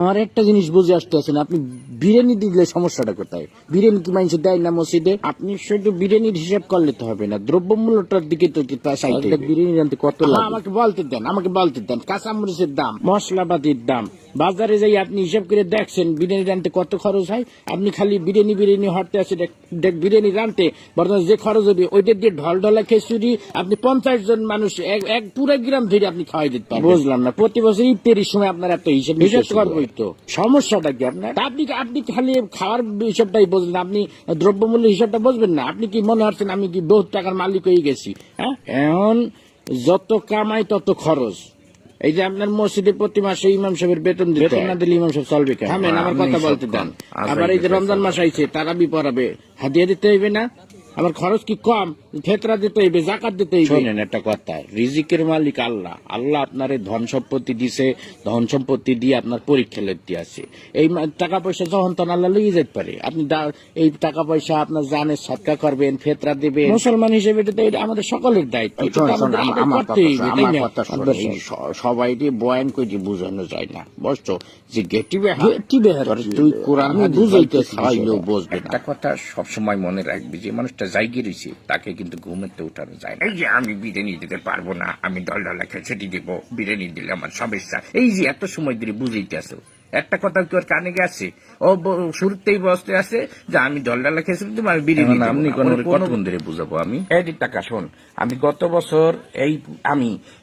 আমার একটা জিনিস বুঝে আসতে আছেন আপনি বিরিয়ানি দিলে সমস্যাটা কোথায়? বিরিয়ানি কি মানুষ দেয় না মসজিদে? আপনি শুধু বিরিয়ানির হিসাব করলে তো হবে না। দ্রব্যমূল্যটার দিকে তো। বিরিয়ানি জানতে কত লাগে? আমাকে বলতে দেন আমাকে বলতে দেন। কাঁচামরিচের দাম মশলাপাতির দাম। বাজারে যাই আপনি হিসাব করে দেখছেন বিরিয়ানি রানতে কত খরচ হয়? আপনি খালি বিরিয়ানি বিরিয়ানি হরতে আছে দেখ- বিরিয়ানি রানতে বর্তমানে যে খরচ হবে ওইটা দিয়ে ঢল ঢলা খিচুড়ি আপনি পঞ্চাশ জন মানুষ এক পুরো গ্রাম ধরে আপনি খাওয়াই দিতে পারবেন। বুঝলাম না প্রতি বছর ইফতারির সময় আপনার এত হিসাব হিসাব করবোই তো। সমস্যাটা কি আপনার? আপনি আপনি খালি খাওয়ার হিসাবটাই বুঝলেন আপনি দ্রব্যমূল্য হিসাবটা বুঝবেন না। আপনি কি মনে হচ্ছেন আমি কি বহুত টাকার মালিক হয়ে গেছি? হ্যাঁ? এখন যত কামাই তত খরচ। এই যে আপনার মসজিদে প্রতি মাসে ইমাম সাহেবের বেতন দিতে না দিলে ইমাম সাহেব চলবে থামেন আমার কথা বলতে দেন। আবার এই যে রমজান মাস আইছে তারাবি পড়াবে। হাদিয়া দিতে হইবে না? আমার খরচ কি কম? ফেতরা দিতে হইবে জাকাত দিতে হইবে। শোনেন একটা কথা রিজিকের মালিক আল্লাহ। আল্লাহ আপনার এই ধন সম্পত্তি দিছে ধন সম্পত্তি দিয়ে আপনার পরীক্ষা লেতে আছে। এই টাকা পয়সা যখন তখন আল্লাহ লইয়ে যেতে পারে। আপনি এই টাকা পয়সা আপনার জানে সৎকা করবেন ফেতরা দিবেন। মুসলমান হিসেবে এটা তো আমাদের সকলের দায়িত্ব। এটা তো আমাদের আগে করতেই হইবে, তাই না? এই স- সবাইকে বয়ান করে বোঝানো যায় না। বুঝছ? যে গেটিবে তুই কোরআন বুঝাইতে বুঝবে একটা কথা সবসময় মনে রাখবি যে মানুষটা জায়গা রয়েছে তাকে কিন্তু ঘুমেতে উঠানো যায় না। এই যে আমি বিরিয়ানি দিতে পারব না আমি দল ডলা খেসেটি দিব বিরিয়ানি দিলে আমার সমস্যা। এই যে এত সময় ধরে বুঝাইতে আসো একটা কথা কি ওর কানে গেছে ও শুরুতেই বসতে আছে যে আমি দল ডালা খেয়েছি দিব আমি বিরিয়ানি আপনি। কোন কতক্ষণ ধরে বুঝাবো আমি? এই টাকা শোন আমি গত বছর এই আমি